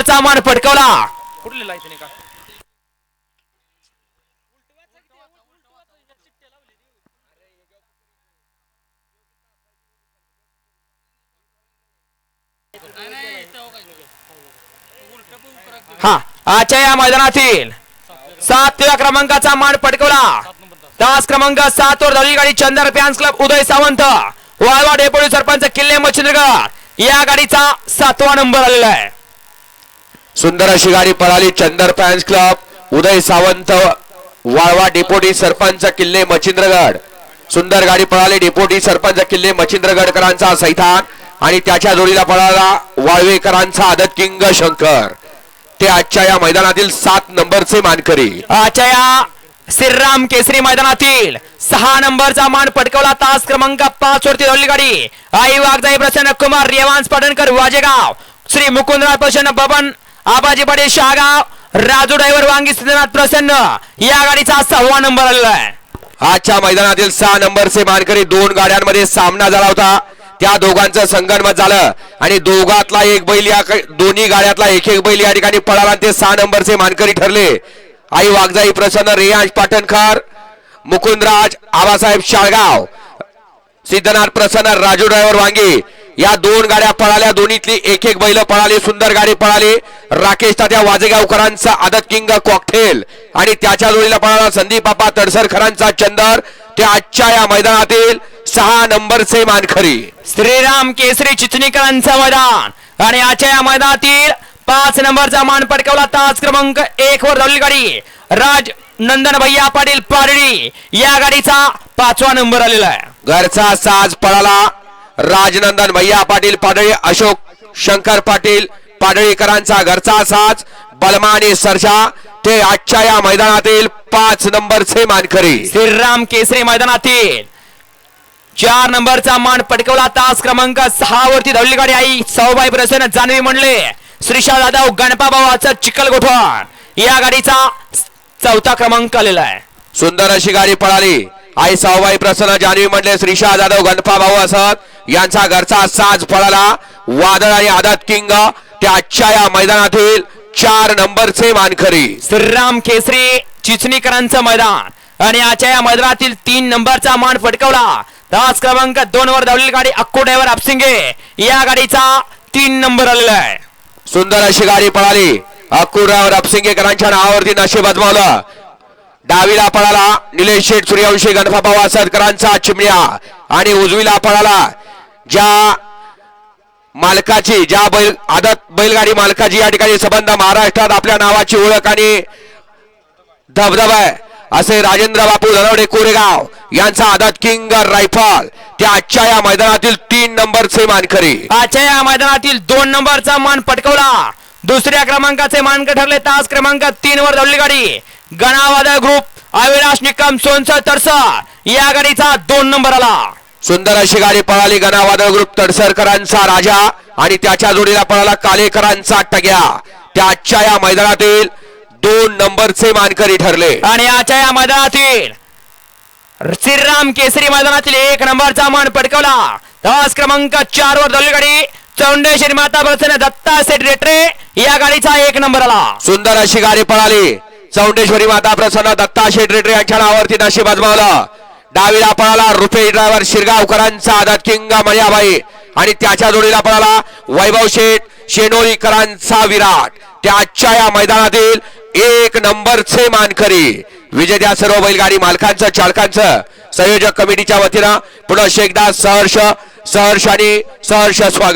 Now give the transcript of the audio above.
नंबरचा मान का? हा आजच्या या मैदानातील सातव्या क्रमांकाचा मान पटकवला तास क्रमांक सात वर धावली गाडी Chandar fans club Uday Sawant Walwa deputy sarpanch Kille Machhindragad. या गाडीचा सातवा नंबर आलेला आहे. सुंदर अशी गाडी पळाली Chandar fans club Uday Sawant Walwa deputy sarpanch Kille Machhindragad. सुंदर गाडी पळाली डेपोटी सरपंच किल्ले मच्छिंद्रगडकरांचा सैतान आणि त्याच्या जोडीला पळाला वाळवेकरांचा आदत किंग शंकर. ते आजच्या या मैदानातील सात नंबरचे मानकरी. आजच्या या श्रीराम केसरी मैदानातील सहा नंबरचा मान पटकवला तास क्रमांक पाच वरती धावली गाडी. आई वाघजाई प्रसन्न कुमार रेवांस पाटणकर वाजेगाव. श्री मुकुंदराव प्रसन्न बबन आबाजी पाटील शहागाव. राजू ड्रायव्हर वांगी सिद्धनाथ प्रसन्न. या गाडीचा सहावा नंबर आलेला आहे. आजच्या मैदानातील सहा नंबरचे मानकरी दोन गाड्यांमध्ये सामना झाला होता. त्या दोघांचं संगणमत झालं. आणि दोघातला एक बैल या दोन्ही गाड्यातला एक एक बैल या ठिकाणी पळाला ते सहा नंबरचे मानकरी ठरले. आई वाघजाई प्रसन्न रेयांश पाटणकर मुकुंदराज आबासाहेब शाळगाव. सिद्धनाथ प्रसन्न राजू ड्रायव्हर वांगी. या दोन गाड्या पळाल्या. दोन्हीतली एक एक बैल पळाली सुंदर गाडी पळाली. राकेश तात्या वाजेगावकरांचा आदत किंग कॉकटेल आणि त्याच्या जोडीला पळाला संदीप बापा तडसरकरांचा चंदर. ते आजच्या या मैदानातील सहा नंबरचे मानखरी श्रीराम केसरी चिचणीकरांचं मैदान. आणि आजच्या या मैदानातील पाच नंबरचा मान पटकावला तास क्रमांक एक वर धावली गाडी. राज नंदन भैया पाटील पारडी या गाडीचा पाचवा नंबर आलेला आहे. घरचा साज पळाला. राजनंदन भैया पाटील पाडळी अशोक शंकर पाटील पाडळीकरांचा घरचा साज बलमा आणि सरजा ते आजच्या या मैदानातील पाच नंबरचे मानकरी. श्रीराम केसरी मैदानातील चार नंबरचा मान पटकवला तास क्रमांक सहा वरती धावली गाडी आई सौबाई प्रसन्न जानवी म्हणले. श्रीशा जाधव गणपा भावाचा चिखल गोठवण. या गाडीचा चौथा क्रमांक आलेला आहे. सुंदर अशी गाडी पळाली. आई सावबाई प्रसन्न जान्हवी म्हणले श्रीशा जाधव गणपा भाऊ असत. यांचा घरचा साज पळाला वादळ आणि आदत किंग ते आजच्या या मैदानातील चार नंबरचे मानखरी श्रीराम केसरी चिचणीकरांचं मैदान. आणि आजच्या या मैदानातील तीन नंबरचा मान फटकवला. तास क्रमांक दोन वर धावलेली गाडी अक्को ड्रायव्हर आपसिंगे. या गाडीचा तीन नंबर आलेला आहे. सुंदर अशी गाडी पळाली. अक्कुराव रपसिंगेकरांच्या नावावरती नशीब अजमावलं डावीला पळाला निलेश शेठ सूर्यवंशी गणपा वासदकरांचा चिमण्या. आणि उजवीला पळाला ज्या मालकाची ज्या बैल आदत बैलगाडी मालकाची या ठिकाणी संबंध महाराष्ट्रात आपल्या नावाची ओळख आणि धबधबा आहे. असे राजेंद्र बापू धनवडे कोरेगाव यांचा आदत किंग रायफल. त्या आजच्या या मैदानातील तीन नंबरचे मानकरी. आजच्या या मैदानातील दोन नंबरचा मान पटकवला. दुसऱ्या क्रमांकाचे मानक ठरले तास क्रमांक तीन वर धावली गाडी. गणावादळ ग्रुप अविनाश निकम सोनसर तरसा या गाडीचा दोन नंबर आला. सुंदर अशी गाडी पळाली गणावादळ ग्रुप तडसरकरांचा राजा आणि त्याच्या जोडीला पळाला कालेकरांचा टग्या. त्या आजच्या या मैदानातील दोन नंबरचे मानकरी ठरले. आणि आजच्या या मैदानातील श्रीराम केसरी मैदानातील एक नंबरचा मान पटकवला. तास क्रमांक चार वर धावली गाडी चौंडेश्वरी माता प्रसन्न दत्ता सेट रेटरे या गाडीचा एक नंबर आला. सुंदर अशी गाडी पळाली. चौंडेश्वरी माता प्रसन्न दत्ता शेटरेटरे यांच्या नावावरती नशीब आजमावलं डावीला पळाला रुपेश ड्रायव्हर शिरगावकरांचा आदात किंग मर्याबाई आणि त्याच्या जोडीला पळाला वैभव शेठ शेनोरीकरांचा विराट. त्याच्या या मैदानातील एक नंबरचे मानकरी. विजेत्या सर्व बैलगाडी मालकांचं चालकांचं संयोजक कमिटीच्या वतीनं पुन्हा एकदा सहर्ष सहर्ष आणि सहर्ष स्वागत.